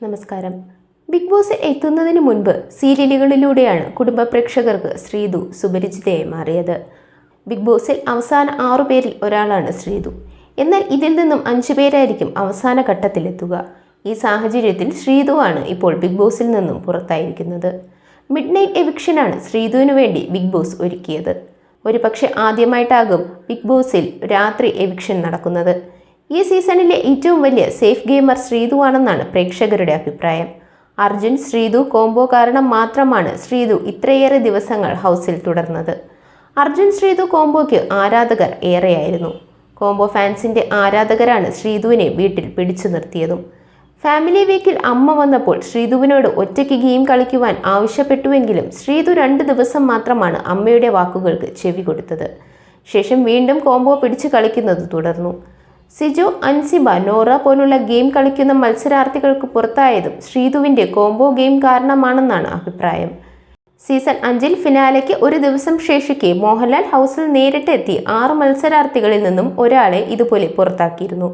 നമസ്കാരം. Big boss എത്തുന്നതിന് മുൻപ് സീരിയലുകളിലൂടെയാണ് കുടുംബ പ്രേക്ഷകർക്ക് ശ്രീതു സുപരിചിതയായി മാറിയത്. ബിഗ് ബോസിൽ അവസാന ആറു പേരിൽ ഒരാളാണ് ശ്രീതു എന്നാൽ ഇതിൽ നിന്നും അഞ്ചു പേരായിരിക്കും അവസാന ഘട്ടത്തിലെത്തുക. ഈ സാഹചര്യത്തിൽ ആണ് ഇപ്പോൾ ബിഗ് ബോസിൽ നിന്നും പുറത്തായിരിക്കുന്നത്. മിഡ് നൈറ്റ് എവിക്ഷനാണ് ശ്രീതുവിനു വേണ്ടി ബിഗ് ബോസ് ഒരുക്കിയത്. ഒരു പക്ഷേ ആദ്യമായിട്ടാകും ബിഗ് ബോസിൽ രാത്രി എവിക്ഷൻ നടക്കുന്നത്. ഈ സീസണിലെ ഏറ്റവും വലിയ സേഫ് ഗെയിമർ ശ്രീതു ആണെന്നാണ് പ്രേക്ഷകരുടെ അഭിപ്രായം. അർജുൻ ശ്രീതു കോംബോ കാരണം മാത്രമാണ് ശ്രീതു ഇത്രയേറെ ദിവസങ്ങൾ ഹൗസിൽ തുടർന്നത്. അർജുൻ ശ്രീതു കോംബോയ്ക്ക് ആരാധകർ ഏറെയായിരുന്നു. കോംബോ ഫാൻസിന്റെ ആരാധകരാണ് ശ്രീതുവിനെ വീട്ടിൽ പിടിച്ചു നിർത്തിയതും. ഫാമിലി വീക്കിൽ അമ്മ വന്നപ്പോൾ ശ്രീതുവിനോട് ഒറ്റയ്ക്ക് ഗെയിം കളിക്കുവാൻ ആവശ്യപ്പെട്ടുവെങ്കിലും ശ്രീതു രണ്ട് ദിവസം മാത്രമാണ് അമ്മയുടെ വാക്കുകൾക്ക് ചെവി കൊടുത്തത്. ശേഷം വീണ്ടും കോംബോ പിടിച്ചു കളിക്കുന്നത് തുടർന്നു. സിജോ അൻസിബ നോറ പോലുള്ള ഗെയിം കളിക്കുന്ന മത്സരാർത്ഥികൾക്ക് പുറത്തായതും ശ്രീതുവിന്റെ കോംബോ ഗെയിം കാരണമാണെന്നാണ് അഭിപ്രായം. സീസൺ അഞ്ചിൽ ഫിനാലയ്ക്ക് ഒരു ദിവസം ശേഷിക്കെ മോഹൻലാൽ ഹൗസിൽ നേരിട്ടെത്തി ആറ് മത്സരാർത്ഥികളിൽ നിന്നും ഒരാളെ ഇതുപോലെ പുറത്താക്കിയിരുന്നു.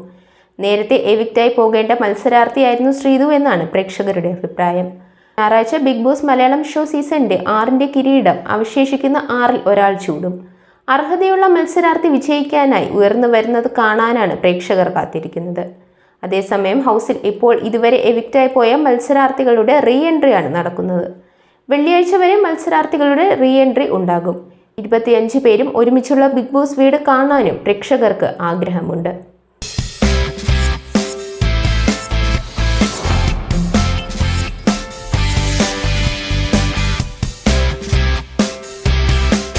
നേരത്തെ എവിക്റ്റായി പോകേണ്ട മത്സരാർത്ഥിയായിരുന്നു ശ്രീതു എന്നാണ് പ്രേക്ഷകരുടെ അഭിപ്രായം. ഞായറാഴ്ച ബിഗ് ബോസ് മലയാളം ഷോ സീസണിന്റെ ആറിന്റെ കിരീടം അവശേഷിക്കുന്ന ആറിൽ ഒരാൾ ചൂടും. അർഹതയുള്ള മത്സരാർത്ഥി വിജയിക്കാനായി ഉയർന്നു വരുന്നത് കാണാനാണ് പ്രേക്ഷകർ കാത്തിരിക്കുന്നത്. അതേസമയം ഹൗസിൽ ഇപ്പോൾ ഇതുവരെ എവിക്റ്റായി പോയ മത്സരാർത്ഥികളുടെ റീ എൻട്രിയാണ് നടക്കുന്നത്. വെള്ളിയാഴ്ച വരെ മത്സരാർത്ഥികളുടെ റീ എൻട്രി ഉണ്ടാകും. ഇരുപത്തിയഞ്ച് പേരും ഒരുമിച്ചുള്ള ബിഗ് ബോസ് വീട് കാണാനും പ്രേക്ഷകർക്ക് ആഗ്രഹമുണ്ട്.